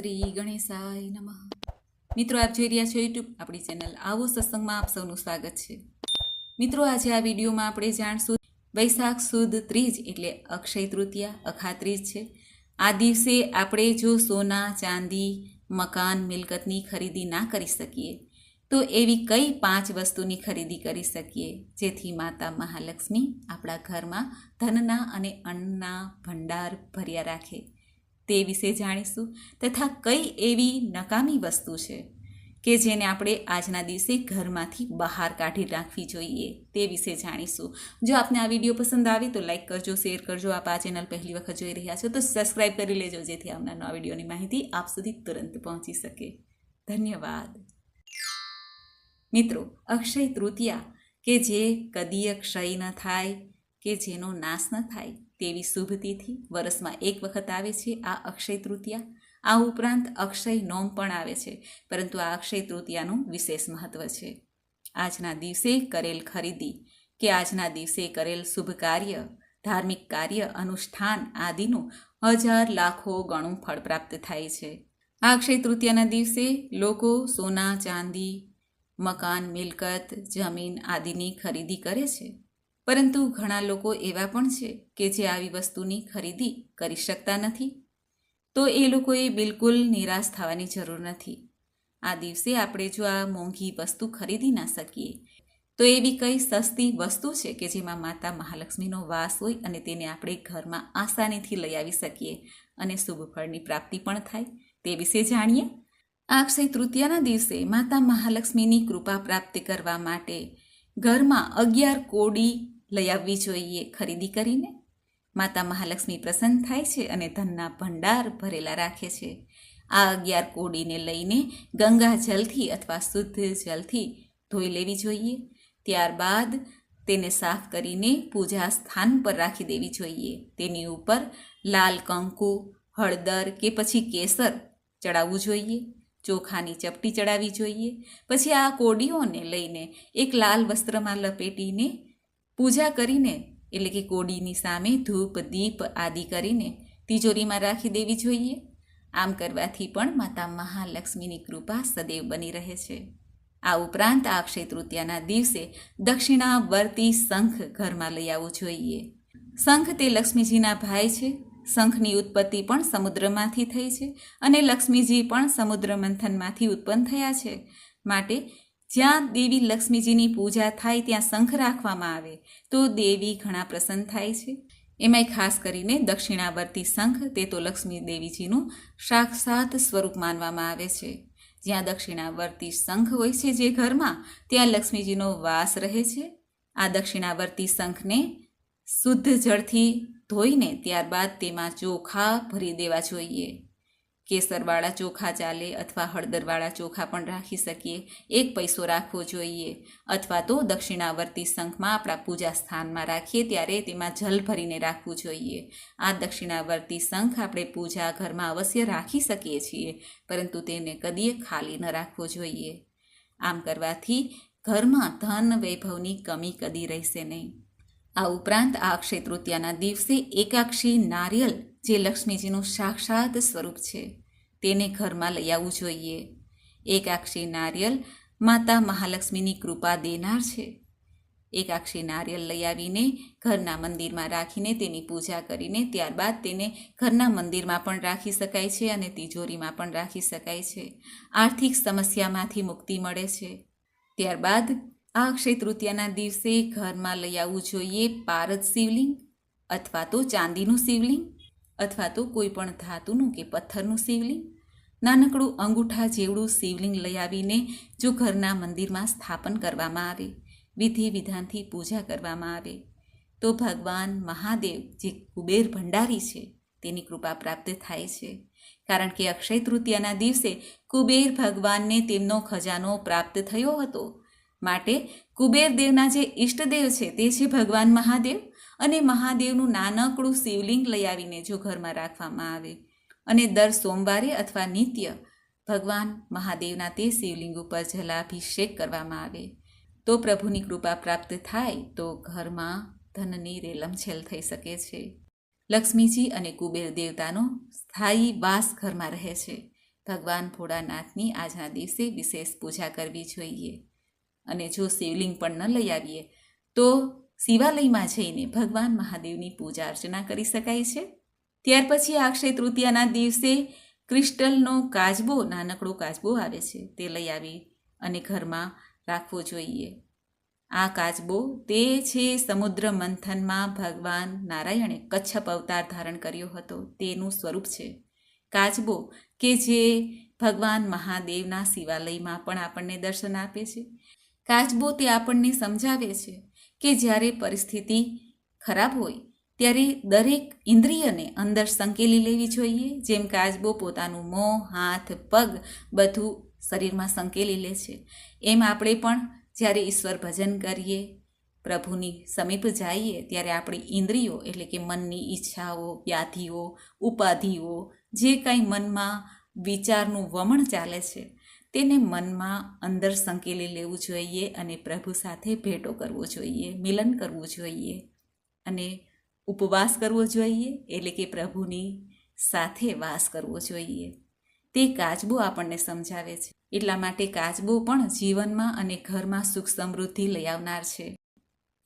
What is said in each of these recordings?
શ્રી ગણેશાય નમઃ. મિત્રો, આપ જોઈ રહ્યા છો યુટ્યુબ આપણી ચેનલ આવો સત્સંગમાં આપ સૌનું સ્વાગત છે. મિત્રો, આજે આ વિડીયોમાં આપણે જાણશું વૈશાખ સુદ ત્રીજ એટલે અક્ષય તૃતીયા, અખાત્રીજ છે. આ દિવસે આપણે જો સોના, ચાંદી, મકાન, મિલકતની ખરીદી ના કરી શકીએ, તો એવી કઈ પાંચ વસ્તુની ખરીદી કરી શકીએ, જેથી માતા મહાલક્ષ્મી આપણા ઘરમાં ધનના અને અન્નના ભંડાર ભર્યા રાખે. તે વિશે જાણીશું તથા કઈ એવી નકામી વસ્તુ છે કે જેને આપણે આજના દિવસે ઘરમાંથી બહાર કાઢી રાખવી જોઈએ તે વિશે જાણીશું. જો આપને આ વીડિયો પસંદ આવે તો લાઈક કરજો, શેર કરજો, આપ આ ચેનલ પહેલી વખત જોઈ રહ્યા છો તો સબસ્ક્રાઈબ કરી લેજો જેથી આવનાર નવા વિડીયોની માહિતી આપ સુધી તુરંત પહોંચી શકે. ધન્યવાદ. મિત્રો, અક્ષય તૃતીયા કે જે કદીય ક્ષય ન થાય કે જેનો નાશ ન થાય તેવી શુભ તિથિ વર્ષમાં એક વખત આવે છે, આ અક્ષય તૃતીયા. આ ઉપરાંત અક્ષય નોમ પણ આવે છે, પરંતુ આ અક્ષય તૃતીયાનું વિશેષ મહત્વ છે. આજના દિવસે કરેલ ખરીદી કે આજના દિવસે કરેલ શુભ કાર્ય, ધાર્મિક કાર્ય, અનુષ્ઠાન આદિનું હજાર લાખો ગણું ફળ પ્રાપ્ત થાય છે. આ અક્ષય તૃતીયાના દિવસે લોકો સોના, ચાંદી, મકાન, મિલકત, જમીન આદિની ખરીદી કરે છે. પરંતુ ઘણા લોકો એવા પણ છે કે જે આવી વસ્તુની ખરીદી કરી શકતા નથી. તો એ લોકોએ બિલકુલ નિરાશ થવાની જરૂર નથી. આ દિવસે આપણે જો આ મોંઘી વસ્તુ ખરીદી ના શકીએ, તો એવી કઈ સસ્તી વસ્તુ છે કે જેમાં માતા મહાલક્ષ્મીનો વાસ હોય અને તેને આપણે ઘરમાં આસાનીથી લઈ આવી શકીએ અને શુભ ફળની પ્રાપ્તિ પણ થાય તે વિશે જાણીએ? આ અક્ષય તૃતીયાના દિવસે માતા મહાલક્ષ્મીની કૃપા પ્રાપ્ત કરવા માટે ઘરમાં અગિયાર કોડી લઈ આવવી જોઈએ ખરીદી કરીને. માતા મહાલક્ષ્મી પ્રસન્ન થાય છે અને ધનના ભંડાર ભરેલા રાખે છે. આ અગિયાર કોડીને લઈને ગંગા જલથી અથવા શુદ્ધ જલથી ધોઈ લેવી જોઈએ. ત્યારબાદ તેને સાફ કરીને પૂજા સ્થાન પર રાખી દેવી જોઈએ. તેની ઉપર લાલ કંકુ, હળદર કે પછી કેસર ચડાવવું જોઈએ. ચોખાની ચપટી ચડાવવી જોઈએ. પછી આ કોડીઓને લઈને એક લાલ વસ્ત્રમાં લપેટીને પૂજા કરીને, એટલે કે કોડીની સામે ધૂપ, દીપ આદિ કરીને તિજોરીમાં રાખી દેવી જોઈએ. આમ કરવાથી પણ માતા મહાલક્ષ્મીની કૃપા સદૈવ બની રહે છે. આ ઉપરાંત આ તૃતીયાના દિવસે દક્ષિણાવર્તી શંખ ઘરમાં લઈ આવવું જોઈએ. શંખ તે લક્ષ્મીજીના ભાઈ છે. શંખની ઉત્પત્તિ પણ સમુદ્રમાંથી થઈ છે અને લક્ષ્મીજી પણ સમુદ્ર મંથનમાંથી ઉત્પન્ન થયા છે. માટે જ્યાં દેવી લક્ષ્મીજીની પૂજા થાય ત્યાં શંખ રાખવામાં આવે, તો દેવી ઘણા પ્રસન્ન થાય છે. એમાંય ખાસ કરીને દક્ષિણાવર્તી શંખ, તે તો લક્ષ્મી દેવીજીનું સાક્ષાત સ્વરૂપ માનવામાં આવે છે. જ્યાં દક્ષિણાવર્તી શંખ હોય છે જે ઘરમાં, ત્યાં લક્ષ્મીજીનો વાસ રહે છે. આ દક્ષિણાવર્તી શંખને શુદ્ધ જળથી ધોઈને ત્યારબાદ તેમાં ચોખા ભરી દેવા જોઈએ. કેસરવાળા ચોખા ચાલે અથવા હળદરવાળા ચોખા પણ રાખી શકીએ. એક પૈસો રાખવો જોઈએ અથવા તો દક્ષિણાવર્તી શંખમાં આપણા પૂજા સ્થાનમાં રાખીએ ત્યારે તેમાં જલ ભરીને રાખવું જોઈએ. આ દક્ષિણાવર્તી શંખ આપણે પૂજા ઘરમાં અવશ્ય રાખી શકીએ છીએ, પરંતુ તેને કદીએ ખાલી ન રાખવો જોઈએ. આમ કરવાથી ઘરમાં ધન વૈભવની કમી કદી રહેશે નહીં. આ ઉપરાંત આ અક્ષય તૃતીયાના દિવસે એકાક્ષી નારિયેલ, જે લક્ષ્મીજીનું સાક્ષાત સ્વરૂપ છે. તેને ઘરમાં લઈ આવવું જોઈએ. એકાક્ષી નારિયેલ માતા મહાલક્ષ્મીની કૃપા દેનાર છે. એકાક્ષી નારિયેલ લઈ આવીને ઘરના મંદિરમાં રાખીને તેની પૂજા કરીને ત્યારબાદ તેને ઘરના મંદિરમાં પણ રાખી શકાય છે અને તિજોરીમાં પણ રાખી શકાય છે. આર્થિક સમસ્યામાંથી મુક્તિ મળે છે. ત્યારબાદ આ અક્ષય તૃતીયાના દિવસે ઘરમાં લઈ આવવું જોઈએ પારદ શિવલિંગ અથવા તો ચાંદીનું શિવલિંગ. અથવા તો કોઈ પણ ધાતુનું કે પથ્થરનું શિવલિંગ. નાનકડું અંગૂઠા જેવડું શિવલિંગ લઈ આવીને જો ઘરના મંદિરમાં સ્થાપન કરવામાં આવે, વિધિ વિધાનથી પૂજા કરવામાં આવે, તો ભગવાન મહાદેવ જે કુબેર ભંડારી છે તેની કૃપા પ્રાપ્ત થાય છે. કારણ કે અક્ષય તૃતીયાના દિવસે કુબેર ભગવાનને તેમનો ખજાનો પ્રાપ્ત થયો હતો. માટે કુબેર દેવના જે ઈષ્ટદેવ છે તે છે ભગવાન મહાદેવ. અને મહાદેવનું નાનકડું શિવલિંગ લઈ આવીને જો ઘરમાં રાખવામાં આવે. અને દર સોમવારે અથવા નિત્ય ભગવાન મહાદેવના તે શિવલિંગ ઉપર જલાભિષેક કરવામાં આવે. તો પ્રભુની કૃપા પ્રાપ્ત થાય તો ઘરમાં ધનની રેલમછેલ થઈ શકે છે. લક્ષ્મીજી અને કુબેર દેવતાનો સ્થાયી વાસ ઘરમાં રહે છે. ભગવાન ભોળાનાથની આજના દિવસે વિશેષ પૂજા કરવી જોઈએ. અને જો શિવલિંગ પણ ન લઈ આવીએ તો શિવાલયમાં જઈને ભગવાન મહાદેવની પૂજા અર્ચના કરી શકાય છે. ત્યાર પછી અક્ષય તૃતીયાના દિવસે ક્રિસ્ટલનો કાચબો નાનકડો કાચબો આવે છે તે લઈ આવી અને ઘરમાં રાખવો જોઈએ. આ કાચબો તે છે સમુદ્ર મંથનમાં ભગવાન નારાયણે કચ્છપ અવતાર ધારણ કર્યો હતો. તેનું સ્વરૂપ છે કાચબો કે જે ભગવાન મહાદેવના શિવાલયમાં પણ આપણને દર્શન આપે છે. કાચબો તે આપણને સમજાવે છે કે જ્યારે પરિસ્થિતિ ખરાબ હોય, ત્યારે દરેક ઇન્દ્રિયને અંદર સંકેલી લેવી જોઈએ. જેમ કાચબો પોતાનું મોં, હાથ, પગ બધું શરીરમાં સંકેલી લે છે. એમ આપણે પણ જ્યારે ઈશ્વર ભજન કરીએ, પ્રભુની સમીપ જઈએ, ત્યારે આપણી ઇન્દ્રિયો એટલે કે મનની ઈચ્છાઓ, વ્યાધિઓ, ઉપાધિઓ, જે કાંઈ મનમાં વિચારનું વમણ ચાલે છે તેને મનમાં અંદર સંકેલી લેવું જોઈએ અને પ્રભુ સાથે ભેટો કરવો જોઈએ, મિલન કરવું જોઈએ અને ઉપવાસ કરવો જોઈએ, એટલે કે પ્રભુની સાથે વાસ કરવો જોઈએ. તે કાચબો આપણને સમજાવે છે. એટલા માટે કાચબો પણ જીવનમાં અને ઘરમાં સુખ સમૃદ્ધિ લઈ આવનાર છે.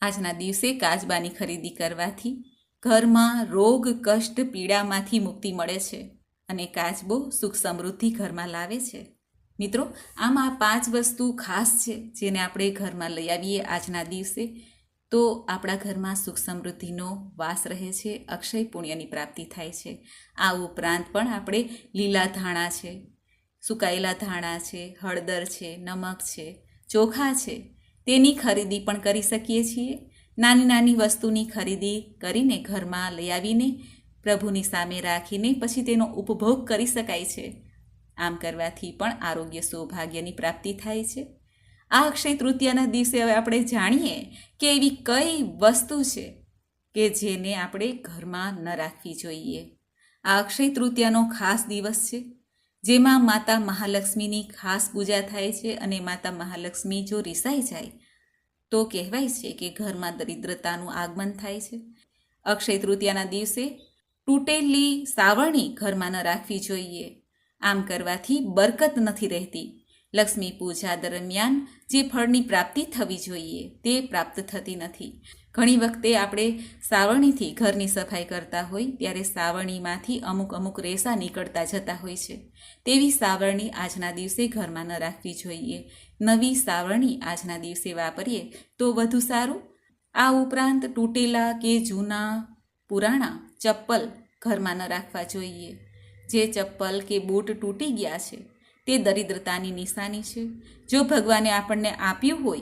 આજના દિવસે કાચબાની ખરીદી કરવાથી ઘરમાં રોગ, કષ્ટ, પીડામાંથી મુક્તિ મળે છે અને કાચબો સુખ સમૃદ્ધિ ઘરમાં લાવે છે. મિત્રો, આમાં પાંચ વસ્તુ ખાસ છે જેને આપણે ઘરમાં લઈ આવીએ આજના દિવસે, તો આપણા ઘરમાં સુખ સમૃદ્ધિનો વાસ રહે છે, અક્ષય પુણ્યની પ્રાપ્તિ થાય છે. આ ઉપરાંત પણ આપણે લીલા ધાણા છે, સુકાયેલા ધાણા છે, હળદર છે, નમક છે, ચોખા છે, તેની ખરીદી પણ કરી શકીએ છીએ. નાની નાની વસ્તુની ખરીદી કરીને ઘરમાં લઈ આવીને પ્રભુની સામે રાખીને પછી તેનો ઉપભોગ કરી શકાય છે. આમ કરવાથી પણ આરોગ્ય સૌભાગ્યની પ્રાપ્તિ થાય છે. આ અક્ષય તૃતીયાના દિવસે હવે આપણે જાણીએ કે એવી કઈ વસ્તુ છે કે જેને આપણે ઘરમાં ન રાખવી જોઈએ. આ અક્ષય તૃતીયાનો ખાસ દિવસ છે, જેમાં માતા મહાલક્ષ્મીની ખાસ પૂજા થાય છે અને માતા મહાલક્ષ્મી જો રિસાઈ જાય, તો કહેવાય છે કે ઘરમાં દરિદ્રતાનું આગમન થાય છે. અક્ષય તૃતીયાના દિવસે તૂટેલી સાવરણી ઘરમાં ન રાખવી જોઈએ. આમ કરવાથી બરકત નથી રહેતી. લક્ષ્મી પૂજા દરમિયાન જે ફળની પ્રાપ્તિ થવી જોઈએ તે પ્રાપ્ત થતી નથી. ઘણી વખતે આપણે સાવરણીથી ઘરની સફાઈ કરતા હોય ત્યારે સાવરણીમાંથી અમુક અમુક રેસા નીકળતા જતા હોય છે. તેવી સાવરણી આજના દિવસે ઘરમાં ન રાખવી જોઈએ. નવી સાવરણી આજના દિવસે વાપરીએ તો વધુ સારું. આ ઉપરાંત તૂટેલા કે જૂના પુરાણા, ચપ્પલ ઘરમાં ન રાખવા જોઈએ. જે ચપ્પલ કે બૂટ તૂટી ગયા છે, તે દરિદ્રતાની નિશાની છે. જો ભગવાને આપણને આપ્યું હોય,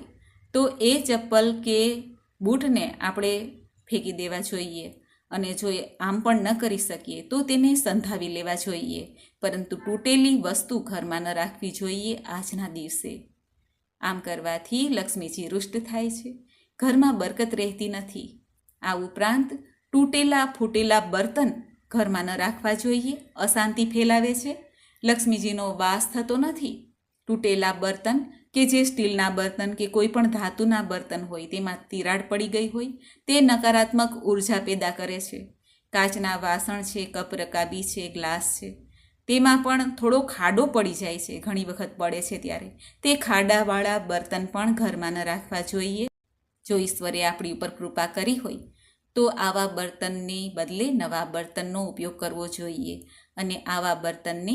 તો એ ચપ્પલ કે બૂટને આપણે ફેંકી દેવા જોઈએ અને જો આમ પણ ન કરી શકીએ, તો તેને સંધાવી લેવા જોઈએ. પરંતુ તૂટેલી વસ્તુ ઘરમાં ન રાખવી જોઈએ આજના દિવસે. આમ કરવાથી લક્ષ્મીજી રુષ્ટ થાય છે. ઘરમાં બરકત રહેતી નથી. આ ઉપરાંત તૂટેલા ફૂટેલા બર્તન ઘરમાં ન રાખવા જોઈએ, અશાંતિ ફેલાવે છે. લક્ષ્મીજીનો વાસ થતો નથી. તૂટેલા બર્તન કે જે સ્ટીલના બર્તન કે કોઈ પણ ધાતુના બર્તન હોય તેમાં તિરાડ પડી ગઈ હોય, તે નકારાત્મક ઊર્જા પેદા કરે છે. કાચના વાસણ છે, કપ રકાબી છે, ગ્લાસ છે. તેમાં પણ થોડો ખાડો પડી જાય છે, ઘણી વખત પડે છે ત્યારે. તે ખાડાવાળા બર્તન પણ ઘરમાં ન રાખવા જોઈએ. જો ઈશ્વરે આપણી ઉપર કૃપા કરી હોય તો આવા બર્તનને બદલે નવા બર્તનનો ઉપયોગ કરવો જોઈએ અને આવા બર્તનને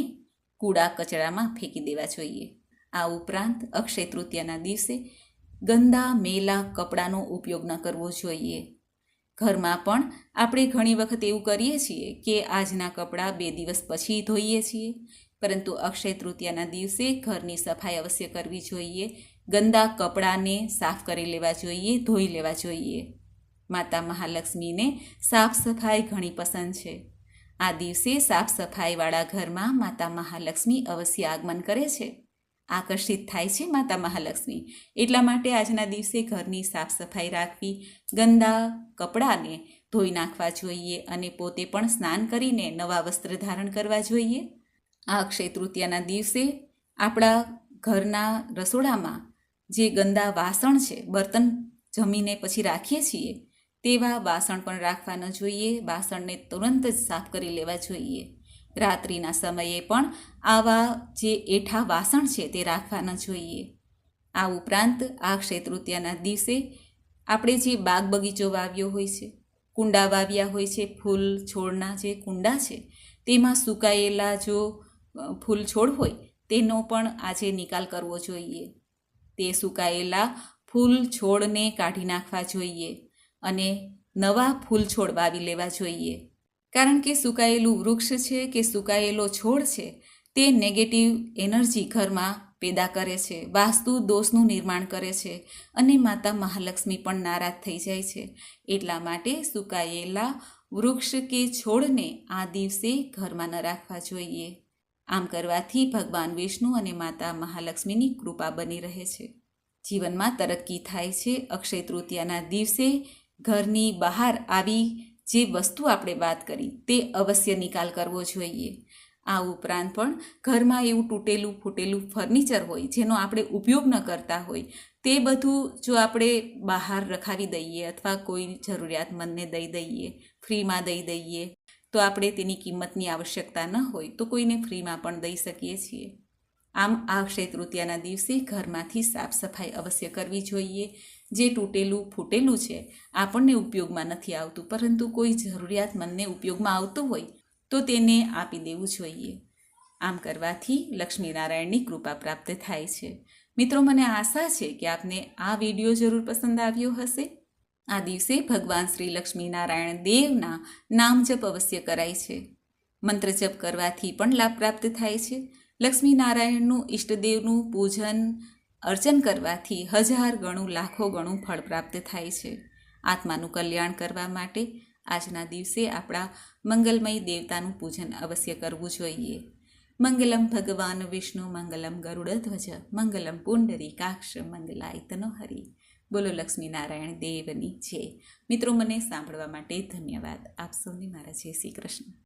કૂડા કચરામાં ફેંકી દેવા જોઈએ. આ ઉપરાંત અક્ષય તૃતીયાના દિવસે ગંદા મેલા કપડાનો ઉપયોગ ન કરવો જોઈએ. ઘરમાં પણ આપણે ઘણી વખત એવું કરીએ છીએ કે આજના કપડાં બે દિવસ પછી ધોઈએ છીએ, પરંતુ અક્ષય તૃતીયાના દિવસે ઘરની સફાઈ અવશ્ય કરવી જોઈએ, ગંદા કપડાને સાફ કરી લેવા જોઈએ, ધોઈ લેવા જોઈએ. માતા મહાલક્ષ્મીને સાફ સફાઈ ઘણી પસંદ છે. આ દિવસે સાફ સફાઈવાળા ઘરમાં માતા મહાલક્ષ્મી અવશ્ય આગમન કરે છે. આકર્ષિત થાય છે માતા મહાલક્ષ્મી. એટલા માટે આજના દિવસે ઘરની સાફ સફાઈ રાખવી, ગંદા કપડાને ધોઈ નાખવા જોઈએ અને પોતે પણ સ્નાન કરીને નવા વસ્ત્ર ધારણ કરવા જોઈએ. આ અક્ષય તૃતીયાના દિવસે આપણા ઘરના રસોડામાં જે ગંદા વાસણ છે, બર્તન જમીને પછી રાખીએ છીએ તેવા વાસણ પણ રાખવા ન જોઈએ. વાસણને તુરંત જ સાફ કરી લેવા જોઈએ. રાત્રિના સમયે પણ આવા જે એઠા વાસણ છે તે રાખવા ન જોઈએ. આ ઉપરાંત આ તૃતીયાના દિવસે આપણે જે બાગ બગીચો વાવ્યો હોય છે, કુંડા વાવ્યા હોય છે, ફૂલ છોડના જે કુંડા છે, તેમાં સુકાયેલા જો ફૂલ છોડ હોય, તેનો પણ આજે નિકાલ કરવો જોઈએ. તે સુકાયેલા ફૂલ છોડને કાઢી નાખવા જોઈએ. અને નવા ફૂલ છોડ વાવી લેવા જોઈએ. કારણ કે સુકાયેલું વૃક્ષ છે કે સુકાયેલો છોડ છે, તે નેગેટિવ એનર્જી ઘરમાં પેદા કરે છે, વાસ્તુ દોષનું નિર્માણ કરે છે અને માતા મહાલક્ષ્મી પણ નારાજ થઈ જાય છે. એટલા માટે સુકાયેલા વૃક્ષ કે છોડને આ દિવસે ઘરમાં ન રાખવા જોઈએ. આમ કરવાથી ભગવાન વિષ્ણુ અને માતા મહાલક્ષ્મીની કૃપા બની રહે છે. જીવનમાં તરક્કી થાય છે, અક્ષય તૃતીયાના દિવસે ઘરની બહાર આવી જે વસ્તુ આપણે વાત કરી તે અવશ્ય નિકાલ કરવો જોઈએ. આ ઉપરાંત પણ ઘરમાં એવું તૂટેલું ફૂટેલું ફર્નિચર હોય જેનો આપણે ઉપયોગ ન કરતા હોય, તે બધું જો આપણે બહાર રખાવી દઈએ અથવા કોઈ જરૂરિયાતમંદને દઈ દઈએ, ફ્રીમાં દઈ દઈએ, તો આપણે તેની કિંમતની આવશ્યકતા ન હોય, તો કોઈને ફ્રીમાં પણ દઈ શકીએ છીએ. આમ આ અક્ષય તૃતીયાના દિવસે ઘરમાંથી સાફ સફાઈ અવશ્ય કરવી જોઈએ. જે તૂટેલું, ફૂટેલું છે, આપણને ઉપયોગમાં નથી આવતું. પરંતુ કોઈ જરૂરિયાતમંદને ઉપયોગમાં આવતું હોય, તો તેને આપી દેવું જોઈએ. આમ કરવાથી લક્ષ્મીનારાયણની કૃપા પ્રાપ્ત થાય છે. મિત્રો, મને આશા છે કે આપને આ વીડિયો જરૂર પસંદ આવ્યો હશે. આ દિવસે ભગવાન શ્રી લક્ષ્મીનારાયણ દેવના નામ જપ અવશ્ય કરાય છે. મંત્ર જપ કરવાથી પણ લાભ પ્રાપ્ત થાય છે. લક્ષ્મીનારાયણનું ઈષ્ટદેવનું પૂજન અર્ચન કરવાથી હજાર ગણું, લાખો ગણું ફળ પ્રાપ્ત થાય છે. આત્માનું કલ્યાણ કરવા માટે આજના દિવસે આપણા મંગલમય દેવતાનું પૂજન અવશ્ય કરવું જોઈએ. મંગલમ ભગવાન વિષ્ણુ, મંગલમ ગરુડધ્વજ મંગલમ પુંડરી કાક્ષ, મંગલાયતનો હરિ. બોલો લક્ષ્મીનારાયણ દેવની જય. મિત્રો, મને સાંભળવા માટે ધન્યવાદ. આપ સૌને મારા જય શ્રી કૃષ્ણ.